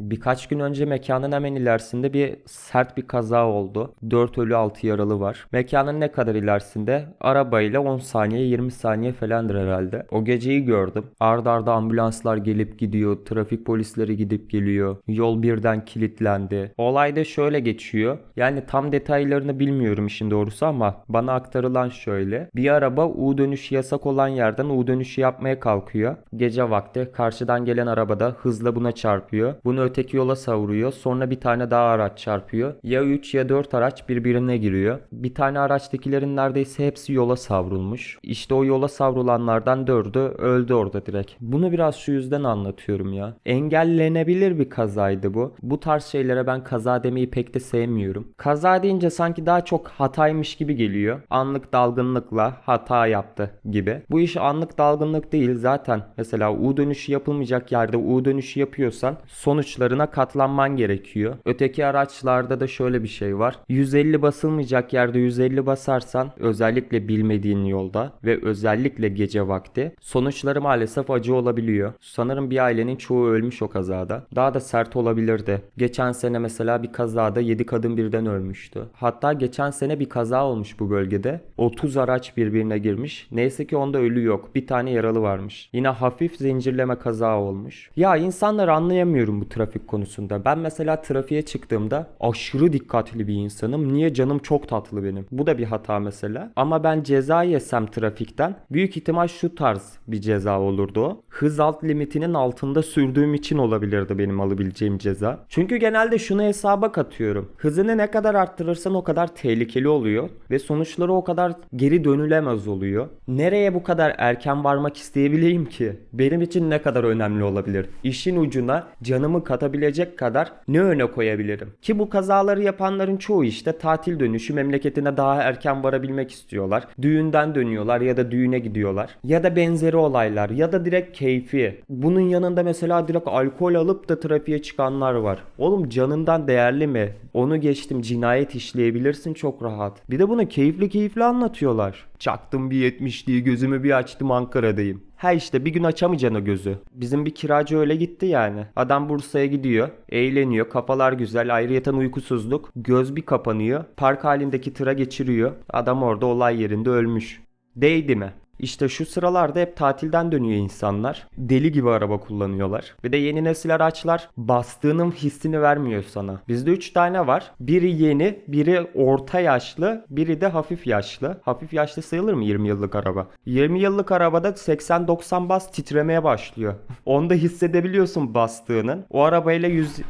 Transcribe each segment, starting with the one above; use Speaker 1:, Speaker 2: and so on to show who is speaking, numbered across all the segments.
Speaker 1: Birkaç gün önce mekanın hemen ilerisinde bir sert bir kaza oldu. 4 ölü 6 yaralı var. Mekanın ne kadar ilerisinde? Arabayla 10 saniye 20 saniye falandır herhalde. O geceyi gördüm. Arda arda ambulanslar gelip gidiyor. Trafik polisleri gidip geliyor. Yol birden kilitlendi. Olay da şöyle geçiyor. Yani tam detaylarını bilmiyorum işin doğrusu ama bana aktarılan şöyle. Bir araba U dönüşü yasak olan yerden U dönüşü yapmaya kalkıyor. Gece vakti karşıdan gelen arabada hızla buna çarpıyor. Bunu öteki yola savuruyor. Sonra bir tane daha araç çarpıyor. Ya 3 ya 4 araç birbirine giriyor. Bir tane araçtakilerin neredeyse hepsi yola savrulmuş. İşte o yola savrulanlardan 4'ü öldü orada direkt. Bunu biraz şu yüzden anlatıyorum ya. Engellenebilir bir kazaydı bu. Bu tarz şeylere ben kaza demeyi pek de sevmiyorum. Kaza deyince sanki daha çok hataymış gibi geliyor. Anlık dalgınlıkla hata yaptı gibi. Bu iş anlık dalgınlık değil zaten. Mesela U dönüşü yapılmayacak yerde U dönüşü yapıyorsan sonuçlarına katlanman gerekiyor. Öteki araçlarda da şöyle bir şey var. 150 basılmayacak yerde 150 basarsan özellikle bilmediğin yolda ve özellikle gece vakti sonuçları maalesef acı olabiliyor. Sanırım bir ailenin çoğu ölmüş o kazada. Daha da sert olabilirdi. Geçen sene mesela bir kazada 7 kadın birden ölmüştü. Hatta geçen sene bir kaza olmuş bu bölgede. 30 araç birbirine girmiş. Neyse ki onda ölü yok. Bir tane yaralı varmış. Yine hafif zincirleme kaza olmuş. Ya insanları anlayamıyorum bu trafik konusunda. Ben mesela trafiğe çıktığımda aşırı dikkatli bir insanım. Niye canım çok tatlı benim. Bu da bir hata mesela. Ama ben ceza yesem trafikten büyük ihtimal şu tarz bir ceza olurdu. Hız alt limitinin altında sürdüğüm için olabilirdi benim alabileceğim ceza. Çünkü genelde şunu hesaba katıyorum. Hızını ne kadar arttırırsan o kadar tehlikeli oluyor ve sonuçları o kadar geri dönülemez oluyor. Nereye bu kadar erken varmak isteyebileyim ki? Benim için ne kadar önemli olabilir? İşin ucuna canımı katabilecek kadar ne öne koyabilirim? Ki bu kazaları yapanların çoğu işte tatil dönüşü memleketine daha erken varabilmek istiyorlar. Düğünden dönüyorlar ya da düğüne gidiyorlar. Ya da benzeri olaylar ya da direkt keyfi. Bunun yanında mesela direkt alkol alıp da trafiğe çıkanlar var. Oğlum canından değerli mi? Onu geçtim cinayet işleyebilirsin çok rahat. Bir de bunu keyifli keyifli anlatıyorlar. Çaktım bir 70'liği gözümü bir açtım Ankara'dayım. Ha işte bir gün açamayacaksın o gözü. Bizim bir kiracı öyle gitti yani. Adam Bursa'ya gidiyor, eğleniyor, kafalar güzel, ayrıyeten uykusuzluk. Göz bir kapanıyor, park halindeki tıra geçiriyor. Adam orada olay yerinde ölmüş. Değdi mi? İşte şu sıralarda hep tatilden dönüyor insanlar. Deli gibi araba kullanıyorlar. Bir de yeni nesil araçlar bastığının hissini vermiyor sana. Bizde 3 tane var. Biri yeni, biri orta yaşlı, biri de hafif yaşlı. Hafif yaşlı sayılır mı 20 yıllık araba? 20 yıllık arabada 80-90 bas titremeye başlıyor. Onda hissedebiliyorsun bastığının. O arabayla 100...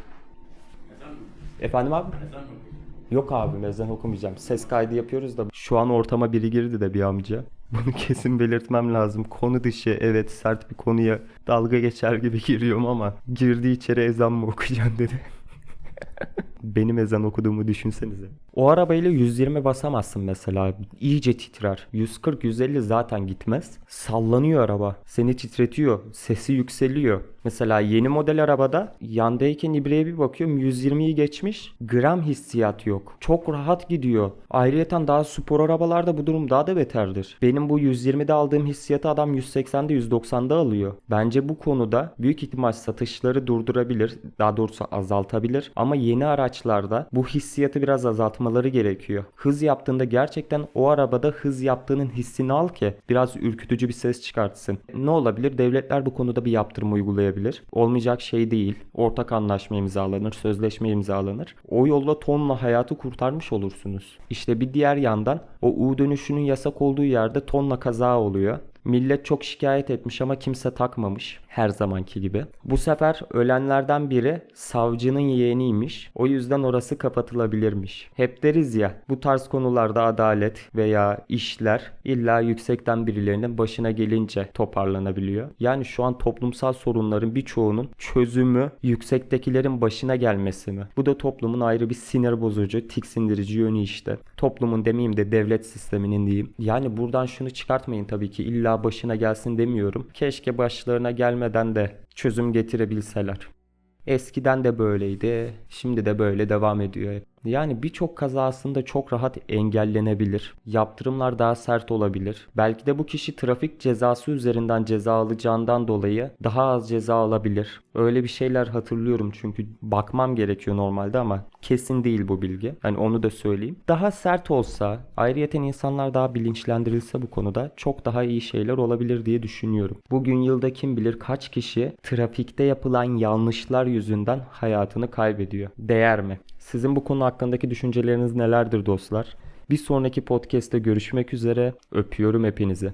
Speaker 1: Efendim abi? Yok abi mezden okumayacağım. Ses kaydı yapıyoruz da şu an ortama biri girdi de bir amca. Bunu kesin belirtmem lazım. Konu dışı evet sert bir konuya dalga geçer gibi giriyorum ama girdiği içeri ezan mı okuyacaksın dedi. Benim ezan okuduğumu düşünsenize. O arabayla 120 basamazsın mesela. İyice titrer. 140-150 zaten gitmez. Sallanıyor araba. Seni titretiyor. Sesi yükseliyor. Mesela yeni model arabada yandayken ibreye bir bakıyorum 120'yi geçmiş. Gram hissiyat yok. Çok rahat gidiyor. Ayrıyeten daha spor arabalarda bu durum daha da beterdir. Benim bu 120'de aldığım hissiyatı adam 180'de 190'da alıyor. Bence bu konuda büyük ihtimal satışları durdurabilir. Daha doğrusu azaltabilir. Ama yeni araçlarda bu hissiyatı biraz azaltmaları gerekiyor. Hız yaptığında gerçekten o arabada hız yaptığının hissini al ki biraz ürkütücü bir ses çıkartsın. Ne olabilir? Devletler bu konuda bir yaptırım uygulayabilir. Olmayacak şey değil. Ortak anlaşma imzalanır, sözleşme imzalanır. O yolla tonla hayatı kurtarmış olursunuz. İşte bir diğer yandan o U dönüşünün yasak olduğu yerde tonla kaza oluyor. Millet çok şikayet etmiş ama kimse takmamış her zamanki gibi. Bu sefer ölenlerden biri savcının yeğeniymiş. O yüzden orası kapatılabilirmiş. Hep deriz ya bu tarz konularda adalet veya işler illa yüksekten birilerinin başına gelince toparlanabiliyor. Yani şu an toplumsal sorunların birçoğunun çözümü yüksektekilerin başına gelmesi mi? Bu da toplumun ayrı bir sinir bozucu, tiksindirici yönü işte. Toplumun demeyeyim de devlet sisteminin diyeyim. Yani buradan şunu çıkartmayın tabii ki illa başına gelsin demiyorum. Keşke başlarına gelmeden de çözüm getirebilseler. Eskiden de böyleydi, şimdi de böyle devam ediyor. Yani birçok kaza aslında çok rahat engellenebilir. Yaptırımlar daha sert olabilir. Belki de bu kişi trafik cezası üzerinden ceza alacağından dolayı daha az ceza alabilir. Öyle bir şeyler hatırlıyorum çünkü bakmam gerekiyor normalde ama kesin değil bu bilgi. Hani onu da söyleyeyim. Daha sert olsa, ayrıyeten insanlar daha bilinçlendirilse bu konuda çok daha iyi şeyler olabilir diye düşünüyorum. Bugün yılda kim bilir kaç kişi trafikte yapılan yanlışlar yüzünden hayatını kaybediyor. Değer mi? Sizin bu konu hakkındaki düşünceleriniz nelerdir dostlar? Bir sonraki podcast'te görüşmek üzere. Öpüyorum hepinizi.